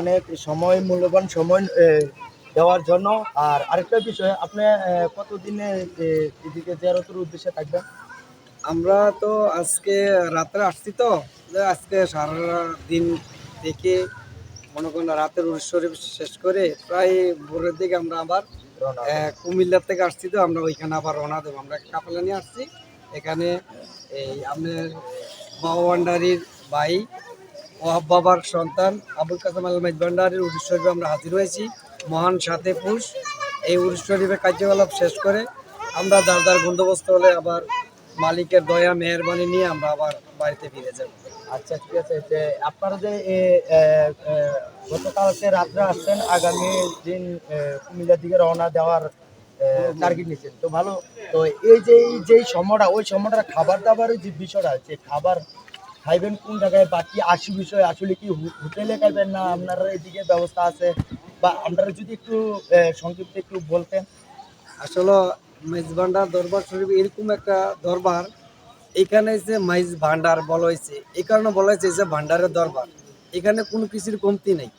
অনেক সময় মূল্যবান সময় দেওয়ার জন্য। আর আরেকটা বিষয় আপনি কতদিনে এদিকে জিয়ারতের উদ্দেশ্যে থাকবেন? আমরা তো আজকে রাত্রে আসছি তো। আজকে সারা দিন থেকে মনে করেন রাতের উৎসব শেষ করে প্রায় ভোরের দিকে আমরা আবার কুমিল্লার থেকে আসছি তো। আমরা ওইখানে আবার রওনা দেবো। আমরা কাপালা নিয়ে আসছি। এখানে এই আপনার বাবা ভান্ডারির ভাই বাবার সন্তান আবুল কাসেম আল মাইজ ভান্ডারির উড়িষ শরীফে আমরা হাজির হয়েছি। মহান সাথে পুষ এই উড়িষ শরীফের কার্যকলাপ শেষ করে আমরা যার যার বন্দোবস্ত হলে আবার মালিকের দয়া, মেহরবানি নিয়ে আমরা আবার বাড়িতে ফিরে যাব। আচ্ছা ঠিক আছে যে আপনারা যে গতকালকে রাত্রে আসছেন, আগামী দিন কুমিল্লার দিকে রওনা দেওয়ার টার্গেট নিচ্ছেন তো ভালো, তো এই যে এই যে সময়টা, ওই সময়টা খাবার দাবারের যে বিষয়টা, যে খাবার খাইবেন কোন জায়গায় বাকি আশি বিষয় আসলে কি হোটেলে খাইবেন না আপনারা এদিকে ব্যবস্থা আছে? বা আপনারা যদি একটু সংক্ষিপ্ত একটু বলতেন। আসলে মাইজ ভান্ডার দরবার শরীফ এরকম একটা দরবার, এখানে যে মাইজ ভান্ডার বলা হয়েছে এই কারণে বলা হয়েছে যে ভান্ডারের দরবার, এখানে কোনো কিছুর কমতি নেই।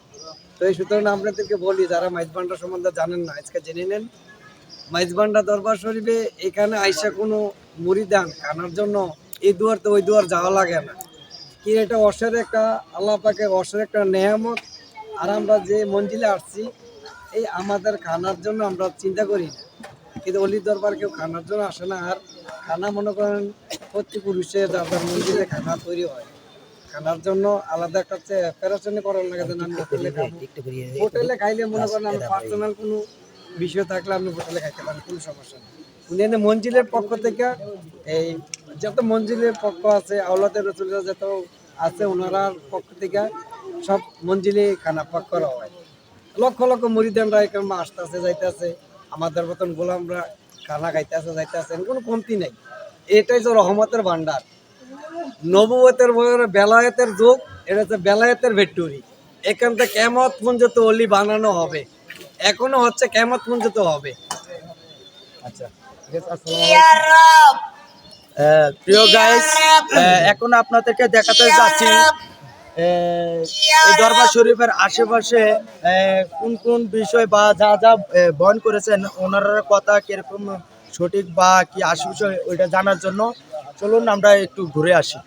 তো এই সুতরাং আপনাদেরকে বলি, যারা মাইজ ভান্ডার সম্বন্ধে জানেন না, আজকে জেনে নেন। মাইজ ভান্ডার দরবার শরীফে এখানে আইসা কোনো মুড়িদান খানার জন্য এই দুয়ার তো ওই দুয়ার যাওয়া লাগে না। কি এটা অসের একটা আল্লাহ পাকে অসের একটা নেয়ামত। আর আমরা যে মঞ্জিলে আসছি এই আমাদের খানার জন্য আমরা চিন্তা করি না। কিন্তু অলি দরবার কেউ খানার জন্য আসে না। আর খানা মনে করেন প্রতি পুরুষের যাদের মন্দিরে খানা তৈরি হয়। খানার জন্য আলাদা একটা প্যারাশনে করার লাগে যে আমি হোটেলে খাব। হোটেলে খাইলে মনে করেন আমি পার্সোনাল কোনো বিষয় থাকলে আপনি হোটেলে খাইতে পারেন কোনো সমস্যা নেই। উনি মঞ্জিলের পক্ষ থেকে এই যত মঞ্জিলের পক্ষ আছে আওলাদের রসুলের যত আছে ওনারার পক্ষ থেকে সব মঞ্জিলে খানা পাক করা হয়। লক্ষ লক্ষ মুরিদানরা এখানে আসতেছে, যাইতেছে। আমাদের মতন গোলামরা খানা খাইতেছে, যাইতেছে। কোনো কমতি নেই। এটাই তো রহমতের ভান্ডার নবুয়তের বেলায়েতের যুগ, এটা হচ্ছে বেলায়েতের ভেট্টুরি এখান থেকে কেমত পর্যন্ত অলি বানানো হবে। এখনও হচ্ছে কেমত পর্যন্ত হবে। আচ্ছা। আহ, প্রিয় গাইস এখন আপনাদেরকে দেখাতে যাচ্ছি এই দরবার শরীফের আশেপাশে কোন কোন বিষয় বা যা যা বন বয়ন করেছেন ওনার কথা কীরকম সঠিক বা কি আশেপাশে ওইটা জানার জন্য চলুন আমরা একটু ঘুরে আসি।